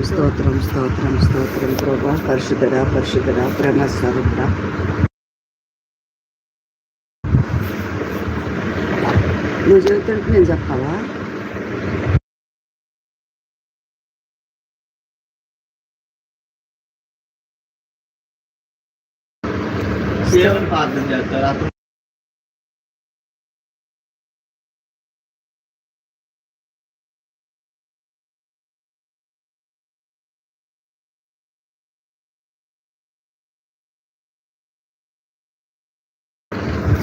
స్తోత్రం స్తోత్రం స్తోత్రం స్తోత్రం ప్రభా. పరిశుద్ధరా పరిశుద్ధరా ప్రేమస్వరూపురా నువ్వు చదువుతుంటే నేను చెప్పాలా? ప్రార్థన చేస్తారు.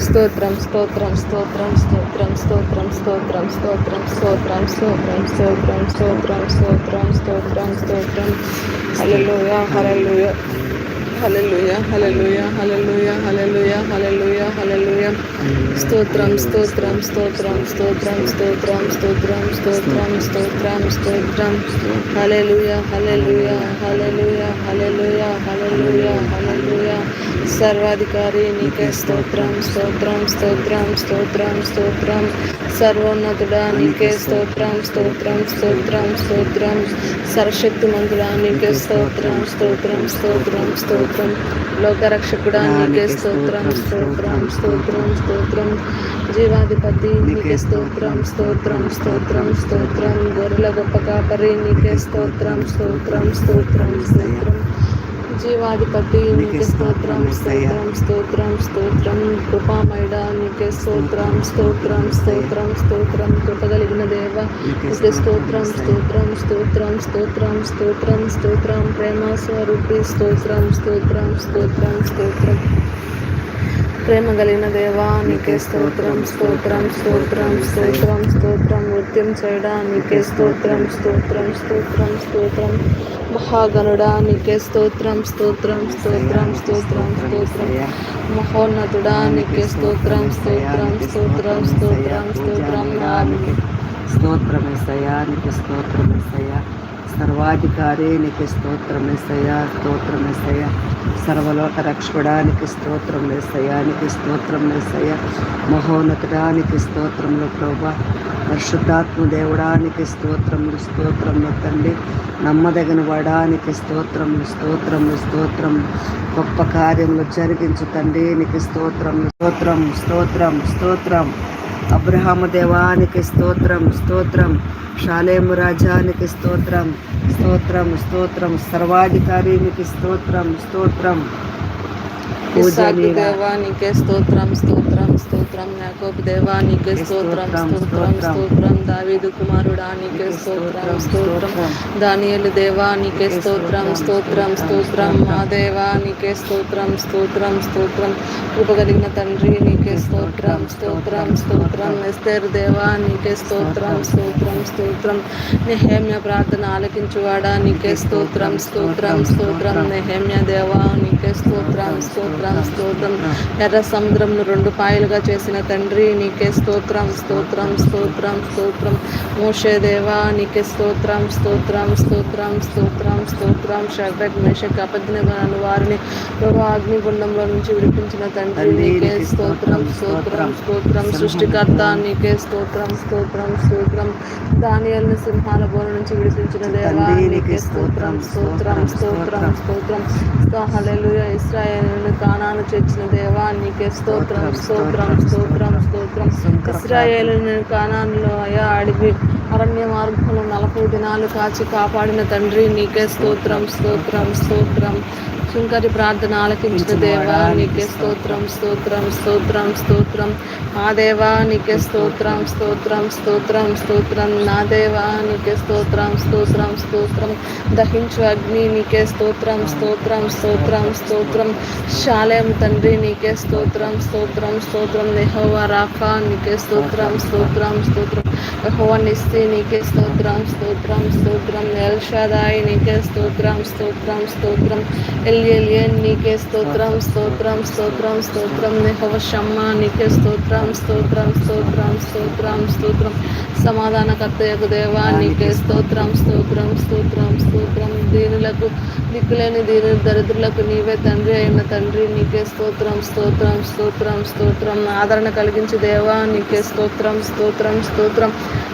స్తోత్రం స్తోత్రం స్తోత్రం స్తోత్రం స్తోత్రం స్తోత్రం స్తోత్రం స్తోత్రం స్తోత్రం స్తోత్రం స్తోత్రం స్తోత్రం స్తోత్రం స్తోత్రం హల్లెలూయా హల్లెలూయా హల్లెలూయా హల్లెలూయా హల్లెలూయా హల్లెలూయా హల్లెలూయా హల్లెలూయా స్తోత్రం స్తోత్రం స్తోత్రం స్తోత్రం స్తోత్రం స్తోత్రం స్తోత్రం స్తోత్రం స్తోత్రం హల్లెలూయా హల్లెలూయా హల్లెలూయా హల్లెలూయా హల్లెలూయా హల్లెలూయా సర్వాధికారి నీకే స్తోత్రం స్తోత్రం స్తోత్రం స్తోత్రం స్తోత్రం సర్వోన్నతుడా నీకే స్తోత్రం స్తోత్రం స్తోత్రం స్తోత్రం సర్వశక్తిమంతుడా నీకే స్తోత్రం స్తోత్రం స్తోత్రం స్తోత్రం లోకరక్షకుడా నీకే స్తోత్రం స్తోత్రం స్తోత్రం స్తోత్రం జీవాధిపతి నీకే స్తోత్రం స్తోత్రం స్తోత్రం స్తోత్రం గొర్రెల గొప్ప కాపరి నీకే స్తోత్రం స్తోత్రం స్తోత్రం స్తోత్రం జీవాధిపతి నీకే స్తోత్రం స్తోత్రం స్తోత్రం స్తోత్రం కృపామైడా నీకే స్తోత్రం స్తోత్రం స్తోత్రం స్తోత్రం కృపగలిగిన దేవ నీకే స్తోత్రం స్తోత్రం స్తోత్రం స్తోత్రం స్తోత్రం స్తోత్రం ప్రేమ స్వరూపి స్తోత్రం స్తోత్రం స్తోత్రం స్తోత్రం ప్రేమ కలిగిన దేవా నీకే స్తోత్రం స్తోత్రం స్తోత్రం స్తోత్రం స్తోత్రం నృత్యం చేయడా నీకే స్తోత్రం స్తోత్రం స్తోత్రం స్తోత్రం మహాగణుడా నీకే స్తోత్రం స్తోత్రం స్తోత్రం స్తోత్రం. స్తోత్రం మహోన్నతుడా నీకే స్తోత్రం స్తోత్రం. స్తోత్రం స్తోత్రం స్తోత్రం. స్తోత్రం ఎసయ్యా నీకు స్తోత్రం. సర్వాధికారి నీకు స్తోత్రం ఎసయ్యా స్తోత్రం ఎసయ్యా సర్వలోక రక్షకుడానికి స్తోత్రం వేసయ్యా స్తోత్రం వేసయ్యా మహోన్నతుడానికి స్తోత్రములు ప్రభా. పరిశుద్ధాత్మ దేవుడానికి స్తోత్రములు స్తోత్రములు తండ్రి నమ్మదగిన వాడానికి స్తోత్రములు స్తోత్రములు స్తోత్రం గొప్ప కార్యములు జరిగించు తండ్రి నీకు స్తోత్రం స్తోత్రం స్తోత్రం స్తోత్రం. అబ్రహాము దేవానికి స్తోత్రం స్తోత్రం. షాలేము రాజానికి స్తోత్రం స్తోత్రం స్తోత్రం. సర్వాధికారికి స్తోత్రం స్తోత్రం. దేవా నీకే స్తోత్రం స్తోత్రం స్తోత్రం యాకోబు దేవా నీకే స్తోత్రం స్తోత్రం స్తోత్రం దావీదు కుమారుడా నీకే స్తోత్రం స్తోత్రం దానియేలు దేవా నీకే స్తోత్రం స్తోత్రం స్తోత్రం మా దేవా నీకే స్తోత్రం స్తోత్రం స్తోత్రం కృపగలిగిన తండ్రి నీకే స్తోత్రం స్తోత్రం స్తోత్రం ఎస్తేరు దేవా నీకే స్తోత్రం స్తోత్రం స్తోత్రం నెహేమ్య ప్రార్థన ఆలకించువాడా నీకే స్తోత్రం స్తోత్రం స్తోత్రం నెహేమ్య దేవా నీకే స్తోత్రం స్తోత్రం స్తోత్రం ఎర్ర సముద్రంను రెండు పాయలుగా చేసిన తండ్రి నీకే స్తోత్రం స్తోత్రం స్తోత్రం స్తోత్రం మోషే దేవా నీకే స్తోత్రం స్తోత్రం స్తోత్రం స్తోత్రం స్తోత్రం షడ్రక్ మేషక్ అపజ్ఞాను వారిని ప్రభు అగ్నిగుండంలో నుంచి విడిపించిన తండ్రి నీకే స్తోత్రం స్తోత్రం స్తోత్రం సృష్టికర్త నీకే స్తోత్రం స్తోత్రం స్తోత్రం దానియల్ని సింహాల బోన నుంచి విడిపించిన దేవా నీకే స్తోత్రం స్తోత్రం స్తోత్రం స్తోత్రం హల్లెలూయా ఇస్రాయేలును కానాను చేర్చిన దేవా నీకే స్తోత్రం స్తోత్రం స్తోత్రం స్తోత్రం ఇస్రాయేలును కానానులో అయా అడిగి అరణ్య మార్గంలో నలభై దినాలు కాచి కాపాడిన తండ్రి నీకే స్తోత్రం స్తోత్రం స్తోత్రం. శంకరి ప్రార్థన ఆలకించిన దేవా నీకే స్తోత్రం స్తోత్రం స్తోత్రం స్తోత్రం మా దేవా నీకే స్తోత్రం స్తోత్రం స్తోత్రం స్తోత్రం నా దేవా నీకే స్తోత్రం స్తోత్రం స్తోత్రం దహించు అగ్ని నీకే స్తోత్రం స్తోత్రం స్తోత్రం స్తోత్రం శాలేం తండ్రి నీకే స్తోత్రం స్తోత్రం స్తోత్రం నెహోవా రాఫా నీకే స్తోత్రం స్తోత్రం స్తోత్రం యెహోవా నిస్తి నీకే స్తోత్రం స్తోత్రం స్తోత్రం ఎల్ షదాయి నీకే స్తోత్రం స్తోత్రం స్తోత్రం ఎల్ ఎలియన్ నీకే స్తోత్రం స్తోత్రం స్తోత్రం స్తోత్రం. నెహవ షమ్మ నీకే స్తోత్రం స్తోత్రం స్తోత్రం స్తోత్రం స్తోత్రం. సమాధానకర్త యొక్క దేవా నీకే స్తోత్రం స్తోత్రం స్తోత్రం స్తోత్రం. దీనులకు దిక్కులేని దీని దరిద్రులకు నీవే తండ్రి అయిన తండ్రి. నీకే స్తోత్రం స్తోత్రం స్తోత్రం స్తోత్రం. ఆదరణ కలిగించి దేవా నీకే స్తోత్రం స్తోత్రం స్తోత్రం.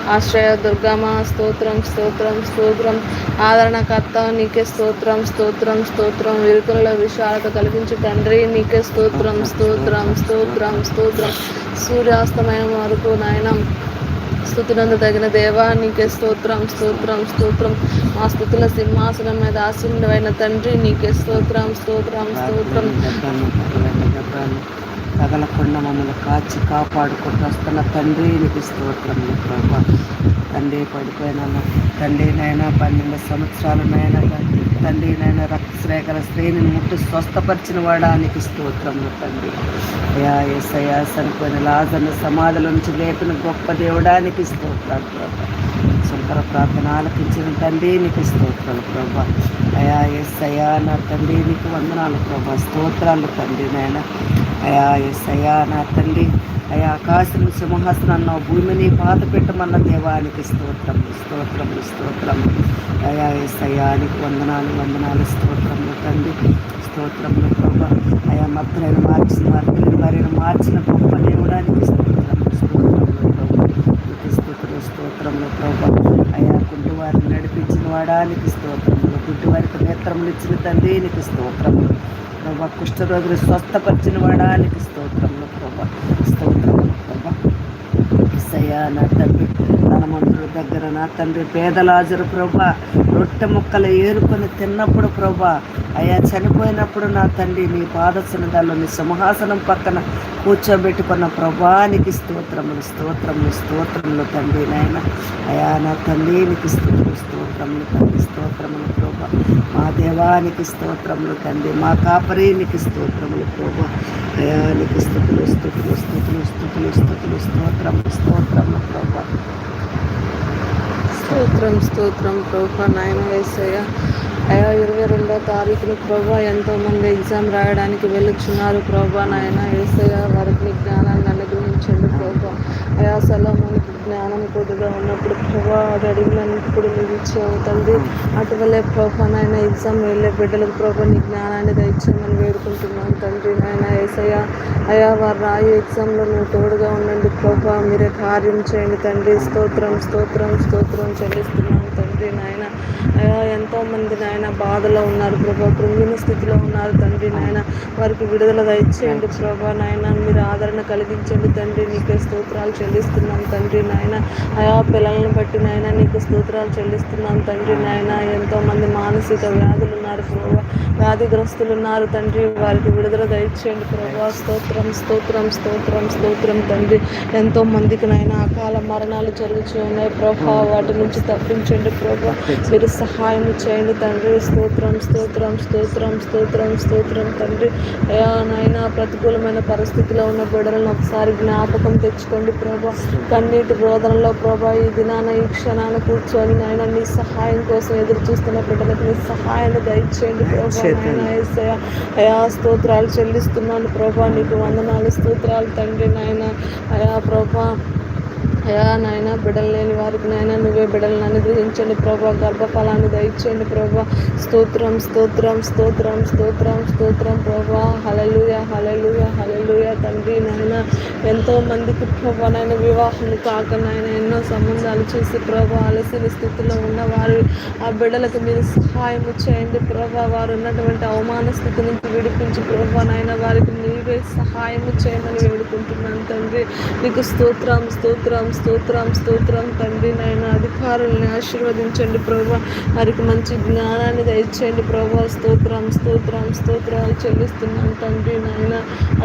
ఆశ్రయ దుర్గమ్మ స్తోత్రం స్తోత్రం స్తోత్రం. ఆదరణకర్త నీకే స్తోత్రం స్తోత్రం స్తోత్రం. విరుకుల విశాలత కలిగించి తండ్రి నీకే స్తోత్రం స్తోత్రం స్తోత్రం స్తోత్రం. సూర్యాస్తమయం వరకు నాయనం. స్థుతులందు తగిన దేవా నీకే స్తోత్రం స్తోత్రం స్తోత్రం. మా స్థుతుల సింహాసనం మీద ఆశీనుడైన తండ్రి నీకే స్తోత్రం స్తోత్రం స్తోత్రం. తగలకుండా మమ్మల్ని కాచి కాపాడుకుంటూ వస్తున్న తండ్రి నీకు స్తోత్రం ప్రభా. తండ్రి పడిపోయిన తండ్రి నైనా పన్నెండు సంవత్సరాలు నైనా తండ్రి. తండ్రి నైనా రక్తశ్రేఖర స్త్రీని ముట్టు స్వస్థపరిచిన వాడానికి స్తోత్రము తండ్రి అయా ఏసయ్యా సరిపోయిన లాజను సమాధుల నుంచి లేపిన గొప్ప దేవుడానికి స్తోత్రాలు ప్రభా శంకర ప్రార్థన ఆలకించిన తండ్రి నీకు స్తోత్రాలు ప్రభా. అయా ఎస్ అయా నా తండ్రి నీకు వందనాలు ప్రభా. స్తోత్రాలు తండ్రి నాయన. అయా ఎస్ అయా నా తండ్రి. అయా ఆకాశం సింహాసనాన్న భూమిని పాత పెట్టమన్న దేవానికి స్తోత్రములు స్తోత్రములు స్తోత్రములు అయా ఎస్ అయా నీకు వందనాలు వందనాలు స్తోత్రములు తండ్రి. స్తోత్రములు ప్రభా. అయా మత్తరైన మార్చిన వారికి మరిని మార్చిన గొప్ప దేవుడానికి స్తోత్రములు స్తోత్రములు ప్రభా నీకు స్తోత్రములు స్తోత్రములు ప్రభా అయా కుంటి వారిని నడిపించిన నీకు స్తోత్రములు గుడ్డి వారికి నేత్రములు ఇచ్చిన తండ్రి నీకు స్తోత్రములు ప్రభా కుష్ఠరోగులు స్వస్థపరిచిన వాడానికి స్తోత్రములు ప్రభా స్తోత్రములు ప్రభా ఎస్సయ్యా నా తండ్రి ధనమంతుల దగ్గర నా తండ్రి పేదలాజరు ప్రభా రొట్టె ముక్కలు ఏరుకొని తిన్నప్పుడు ప్రభా అయ్యా చనిపోయినప్పుడు నా తండ్రి నీ పాదసనదాల్లో నీ సింహాసనం పక్కన కూర్చోబెట్టుకున్న ప్రభానికి స్తోత్రములు స్తోత్రములు స్తోత్రములు తండ్రి నాయన. అయా నా తండ్రి స్తోత్రం స్తోత్రములు తండ్రి స్తోత్రములు ప్రభా. మా దేవానికి స్తోత్రములు తండ్రి. మా కాపరీనికి స్తోత్రములు ప్రభా. అయానికి స్థుతులు స్థుతులు స్థుతులు స్థుతులు స్థుతులు స్తోత్రములు స్తోత్రములు ప్రభా. స్తోత్రం స్తోత్రం ప్రభా నాయన వేసయ్య అయ్యా ఇరవై రెండో తారీఖున ప్రభా ఎంతోమంది ఎగ్జామ్ రాయడానికి వెళ్ళుచున్నారు ప్రభా నాయన. ఏసయ్య వారికి జ్ఞానాన్ని అనుగ్రహించండి ప్రభా. అయా సలోమానికి జ్ఞానం కొద్దిగా ఉన్నప్పుడు ప్రభా అది అడిగినప్పుడు నువ్వు ఇచ్చావు తండ్రి. అటువలే ప్రభా నాయన ఎగ్జామ్ వెళ్ళే బిడ్డలకు ప్రభా నీ జ్ఞానాన్ని దయచేయమని వేడుకుంటున్నాను తండ్రి నాయన. ఏసయ్య అయా వారు రాయి ఎగ్జామ్లో నువ్వు తోడుగా ఉండండి ప్రభా. మీరే కార్యం చేయండి తండ్రి. స్తోత్రం స్తోత్రం స్తోత్రం చెల్లిస్తున్నాను తండ్రి నాయన. అయా ఎంతో మంది నాయన బాధలో ఉన్నారు ప్రభా. కృంగిన స్థితిలో ఉన్నారు తండ్రి నాయన. వారికి విడుదల దయచేయండి ప్రభా నాయన. మీరు ఆదరణ కలిగించండి తండ్రి. నీకే స్తోత్రాలు చెల్లిస్తున్నాం తండ్రి నాయన. అయా పిల్లలను బట్టి నాయన నీకు స్తోత్రాలు చెల్లిస్తున్నాం తండ్రి నాయన. ఎంతో మంది మానసిక వ్యాధులు ఉన్నారు ప్రభా. వ్యాధిగ్రస్తులు ఉన్నారు తండ్రి. వారికి విడుదల దయచేయండి ప్రభా. స్తోత్రం స్తోత్రం స్తోత్రం స్తోత్రం తండ్రి. ఎంతో మందికి నాయన అకాల మరణాలు జరుగుతూ ఉన్నాయి ప్రభా. వాటి నుంచి తప్పించండి ప్రభా. మీరు సహాయం చేయండి తండ్రి. స్తోత్రం స్తోత్రం స్తోత్రం స్తోత్రం స్తోత్రం తండ్రి. నాయన ప్రతికూలమైన పరిస్థితిలో ఉన్న బిడ్డలను ఒకసారి జ్ఞాపకం తెచ్చుకోండి ప్రభా. కన్నీటి రోదనలో ప్రభా ఈ దినాన ఈ క్షణాన కూర్చొని నాయన నీ సహాయం కోసం ఎదురు చూస్తున్న బిడ్డలకు నీ సహాయాన్ని దయచేయండి ప్రభా. అయా స్తోత్రాలు చెల్లిస్తున్నాను ప్రభా. నీకు వందనాలు స్తోత్రాలు తండ్రి నాయన. అయా ప్రభా అయా నాయన బిడ్డలు లేని వారికి నాయన నువ్వే బిడ్డలను అనుగ్రహించండి ప్రభా గర్భఫలాన్ని దయచేయండి ప్రభా. స్తోత్రం స్తోత్రం స్తోత్రం స్తోత్రం స్తోత్రం ప్రభా. హలలుయ హలలుయ హలలుయ తండ్రి నాయన. ఎంతో మందికి ప్రభా నాయన వివాహం కాక నాయన ఎన్నో సంబంధాలు చేసి ప్రభా అలసిన స్థితిలో ఉన్నవారు ఆ బిడ్డలకు మీరు సహాయం చేయండి ప్రభా. వారు ఉన్నటువంటి అవమాన స్థితి నుంచి విడిపించి ప్రభా నాయన వారికి నీవే సహాయం చేయమని వేడుకుంటున్నాను తండ్రి. నీకు స్తోత్రం స్తోత్రం స్తోత్రం స్తోత్రం తండ్రి నాయన. అధికారుల్ని ఆశీర్వదించండి ప్రభా. వారికి మంచి జ్ఞానాన్ని దయచేయండి ప్రభా. స్తోత్రం స్తోత్రం స్తోత్రాలు చెల్లిస్తున్నాను తండ్రి నాయన.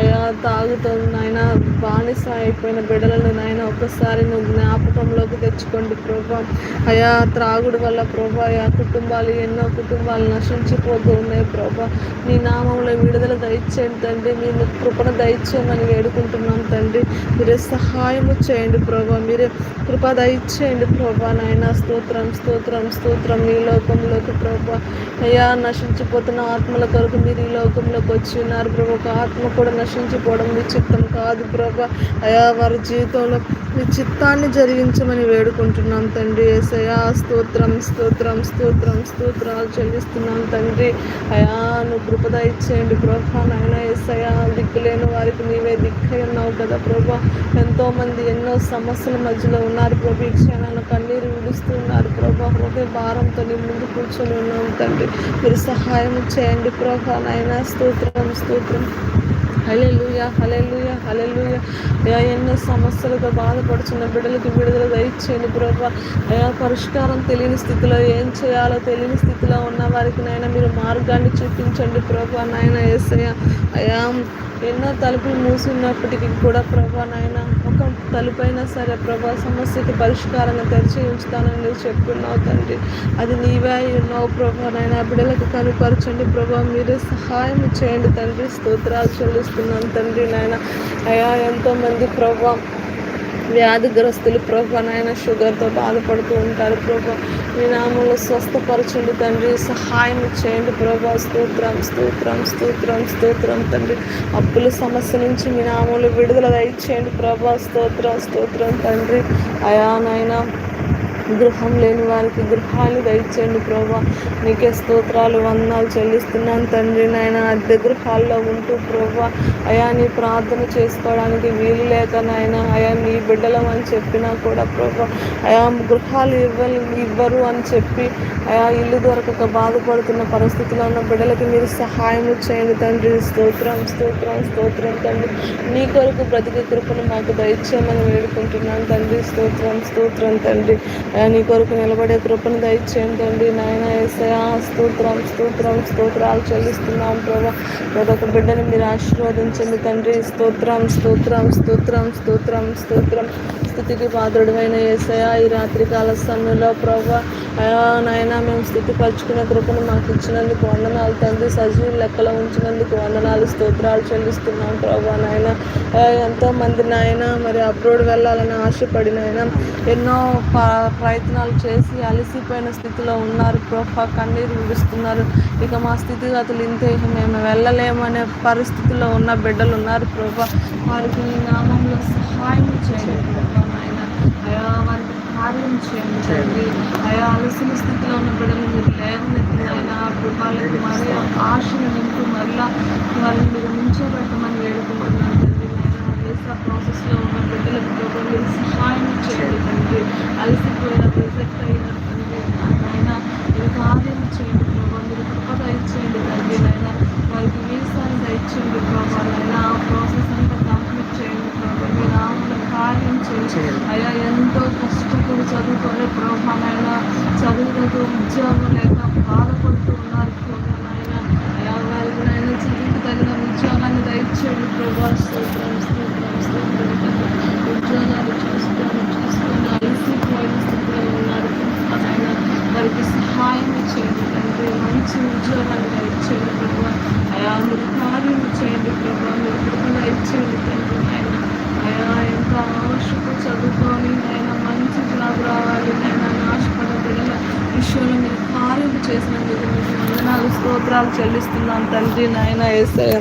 అయా తాగుతూ నాయన. బానిస అయిపోయిన బిడ్డలను నాయన ఒక్కసారి నువ్వు జ్ఞాపకంలోకి తెచ్చుకోండి ప్రభా. అయా త్రాగుడు వల్ల ప్రభా అయా కుటుంబాలు ఎన్నో కుటుంబాలు నశించిపోతూ ఉన్నాయి ప్రభా. నీ నామంలో విడుదల దయచేయండి తండ్రి. మీ కృపణ దయచేయమని వేడుకుంటున్నాం తండ్రి. మీరే సహాయము చేయండి ప్రభా. మీరే కృప దయచేయండి ప్రభా నాయన. స్తోత్రం స్తోత్రం స్తోత్రం ఈ లోకంలోకి ప్రభా. అయ్యా నశించిపోతున్న ఆత్మల కొరకు మీరు ఈ లోకంలోకి వచ్చి ఉన్నారు ప్రభు. ఒక ఆత్మ కూడా నశించిపోవడం విచిత్తం కాదు ప్రభా. అయా వారి జీవితంలో మీ చిత్తాన్ని జరిగించమని వేడుకుంటున్నాం తండ్రి. ఏసయా స్తోత్రం స్తోత్రం స్తోత్రం స్తోత్రాలు చెల్లిస్తున్నాం తండ్రి. అయా నువ్వు కృపద ఇచ్చేయండి ప్రభా నాయన. ఏసయ్యా దిక్కులేని వారికి నీవే దిక్కై ఉన్నావు కదా ప్రభా. ఎంతోమంది ఎన్నో సమస్యల మధ్యలో ఉన్నారు ప్రభు. ఈ క్షణాలను కన్నీరు విడుస్తున్నారు ప్రభా. హృదయ భారంతో నీ ముందు కూర్చొని ఉన్నాం తండ్రి. మీరు సహాయం చేయండి ప్రభా నాయన. స్తోత్రం స్తోత్రం. హలెలుయ హలెలుయ హలెలుయ అయా ఎన్నో సమస్యలతో బాధపడుచున్న బిడ్డలకు విడుదల దయచేయండి ప్రభా. అయా పరిష్కారం తెలియని స్థితిలో ఏం చేయాలో తెలియని స్థితిలో ఉన్న వారికి నాయన మీరు మార్గాన్ని చూపించండి ప్రభా నాయన. ఏసయ్య అయా ఎన్నో తలుపులు మూసి ఉన్నప్పటికీ కూడా ప్రభా నాయన ఒక తలుపైనా సరే ప్రభా సమస్యకి పరిష్కారంగా తెరిచి ఉంచుతానని నువ్వు చెప్పుకున్నావు తండ్రి. అది నీవే అయి ఉన్నావు ప్రభా నాయన. బిడ్డలకు కనుపరచండి ప్రభా. మీరే సహాయం చేయండి తండ్రి. స్తోత్రాలు చెల్లిస్తున్నాను తండ్రి నాయన. అయా ఎంతోమంది ప్రభా వ్యాధిగ్రస్తులు ప్రభా నాయన షుగర్తో బాధపడుతూ ఉంటారు ప్రభా. మీ నామంలో స్వస్థపరచండి తండ్రి. సహాయం చేయండి ప్రభా. స్తోత్రం స్తోత్రం స్తోత్రం స్తోత్రం తండ్రి. అప్పుల సమస్య నుంచి మీ నామంలో విడుదల దయచేయండి ప్రభా. స్తోత్రం స్తోత్రం తండ్రి. అయా నాయన గృహం లేని వారికి గృహాలు దయచేయండి ప్రభా. నీకే స్తోత్రాలు వందనాలు చెల్లిస్తున్నాను తండ్రి నాయన. అద్దె గృహాల్లో ఉంటూ ప్రభా అయా నీ ప్రార్థన చేసుకోవడానికి వీలు లేక నాయన అయా నీ బిడ్డలం అని చెప్పినా కూడా ప్రభా అయా గృహాలు ఇవ్వలు ఇవ్వరు అని చెప్పి అయా ఇల్లు దొరకక బాధపడుతున్న పరిస్థితిలో ఉన్న బిడ్డలకి మీరు సహాయం చేయండి తండ్రి. స్తోత్రం స్తోత్రం స్తోత్రం తండ్రి. నీ కొరకు బ్రతికే కృపను మాకు దయచేయమని వేడుకుంటున్నాను తండ్రి. స్తోత్రం స్తోత్రం తండ్రి. నీ కొరకు నిలబడే కృపను దయచేయండి తండ్రి. నాయన ఏసయా స్తోత్రం స్తోత్రం స్తోత్రాలు చెల్లిస్తున్నాం ప్రభా. ప్రతి ఒక్క బిడ్డని మీరు ఆశీర్వదించండి తండ్రి. స్తోత్రం స్తోత్రం స్తోత్రం స్తోత్రం స్తోత్రం. స్థితికి పాత్రుడమైన ఏసయ ఈ రాత్రికాల సమయంలో ప్రభా నాయన మేము స్థితి పరుచుకునే కృపను మాకు ఇచ్చినందుకు వందనాలు తండ్రి. సజీవులు లెక్కలో ఉంచినందుకు వందనాలు స్తోత్రాలు చెల్లిస్తున్నాం ప్రభా నాయన. ఎంతో మంది నాయన మరి అబ్రోడ్ వెళ్ళాలని ఆశపడిన ఆయన ఎన్నో ప్రయత్నాలు చేసి అలసిపోయిన స్థితిలో ఉన్నారు ప్రభా కన్నీరు విడుస్తున్నారు. ఇక మా స్థితిగతులు ఇంతే మేము వెళ్ళలేమనే పరిస్థితిలో ఉన్న బిడ్డలు ఉన్నారు ప్రభా వారికి నామంలో నామంలో సహాయం చేయండి ప్రభా అయా వారికి కార్యం చేయండి తండ్రి. అయా అలసిన స్థితిలో ఉన్న బిడ్డలు మీరు లేవనెత్తి ఆయన కృపాలకు మరి ఆశను నింపు మరలా వాళ్ళని మీరు ముంచోబెట్టమని వేడుకుంటున్నాను తండ్రి. వీసా ప్రాసెస్లో ఉన్న బిడ్డలకు ప్రభు మీరు సహాయం చేయండి తండ్రి. అలసిపోయిన రిజెక్ట్ అయిన తండ్రి ఆయన మీరు కార్యం చేయండి ప్రభా. మీరు కృప దయచేయండి తండ్రి. నాయన వారికి వీసాలు దయచేయండి ప్రభా. నాయన ఆ ప్రాసెస్ అంతా కంప్లీట్ చేయండి. నామల కార్యం చేయండి అయ్యా ఎంతో కష్టపడి చదువుకొని ప్రభా నాయన చదువులకు ఉద్యోగం లేక బాధపడుతూ ఉన్నారు ప్రభా నాయన. అయా వారికి నాయన చదువుకు తగిన ఉద్యోగాన్ని దయచేయండి ప్రభా. స్తోత్రం స్తోత్రం స్తోత్రం తండ్రి. ఉద్యోగాలు చూసుకొని చూసుకొని అలసిపోయిన స్థితిలో ఉన్నారు ప్రభా నాయన. వారికి సహాయం చేయండి తండ్రి. మంచి ఉద్యోగాన్ని దయచేయండి ప్రభా. అయా మీరు కార్యం చేయండి ప్రభా. మీరు కృపణ ఇచ్చేయండి తండ్రి నాయన. అయా ఎంత ఆశకు చదువుకొని నాయన మంచి జాబ్ రావాలి నాయన ఆశపడ బిడ్డల విషయంలో మీరు కార్యం చేసినందుకు మీకు వందనాలు స్తోత్రాలు చెల్లిస్తున్నాను తండ్రి నాయన ఏసయ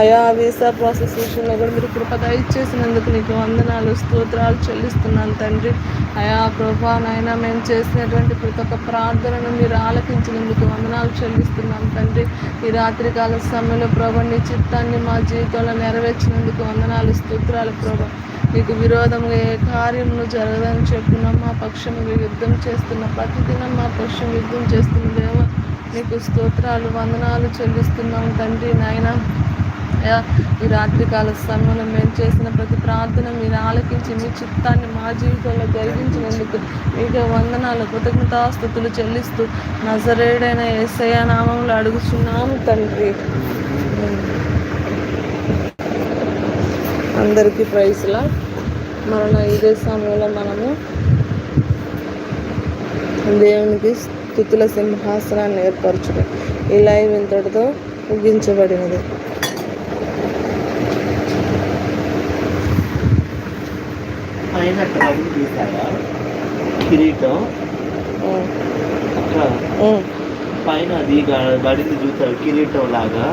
అయా వీసా ప్రాసెస్ విషయంలో కూడా మీరు కృప దయచేసినందుకు నీకు వందనాలు స్తోత్రాలు చెల్లిస్తున్నాను తండ్రి. అయా ప్రభా నాయన మేము చేసినటువంటి ప్రతి ఒక్క ప్రార్థనను మీరు ఆలకించినందుకు వందనాలు చెల్లిస్తున్నాం తండ్రి. ఈ రాత్రికాల సమయంలో ప్రభా నీ చిత్తాన్ని మా జీవితంలో నెరవేర్చినందుకు వందనాలు స్తోత్రాలు ప్రభా. నీకు విరోధంగా ఏ కార్యమును జరగదని చెప్పున్నాం మా పక్షముగా యుద్ధం చేస్తున్న ప్రతిదినం మా పక్షం యుద్ధం చేస్తున్న దేవ నీకు స్తోత్రాలు వందనాలు చెల్లిస్తున్నాం తండ్రి. నాయన అయ్యా, ఈ రాత్రికాల సమయంలో మేము చేసిన ప్రతి ప్రార్థన మీరు ఆలకించి మీ చిత్తాన్ని మా జీవితంలో జరిగించినందుకు మీకు వందనాలు కృతజ్ఞతాస్థుతులు చెల్లిస్తూ నజరేడైన ఏసయ నామంలో అడుగుచున్నాము తండ్రి. అందరికీ ప్రైజ్లా మరణ ఇదే సమయంలో మనము దేవునికి స్థుతుల సింహాసనాన్ని ఏర్పరచడం ఈ లైవ్ ఇంతటితో ముగించబడినది. పైన అక్కడ తీసారా కిరీటం. అక్కడ. పైన అది పడింది చూసారు కిరీటం లాగా.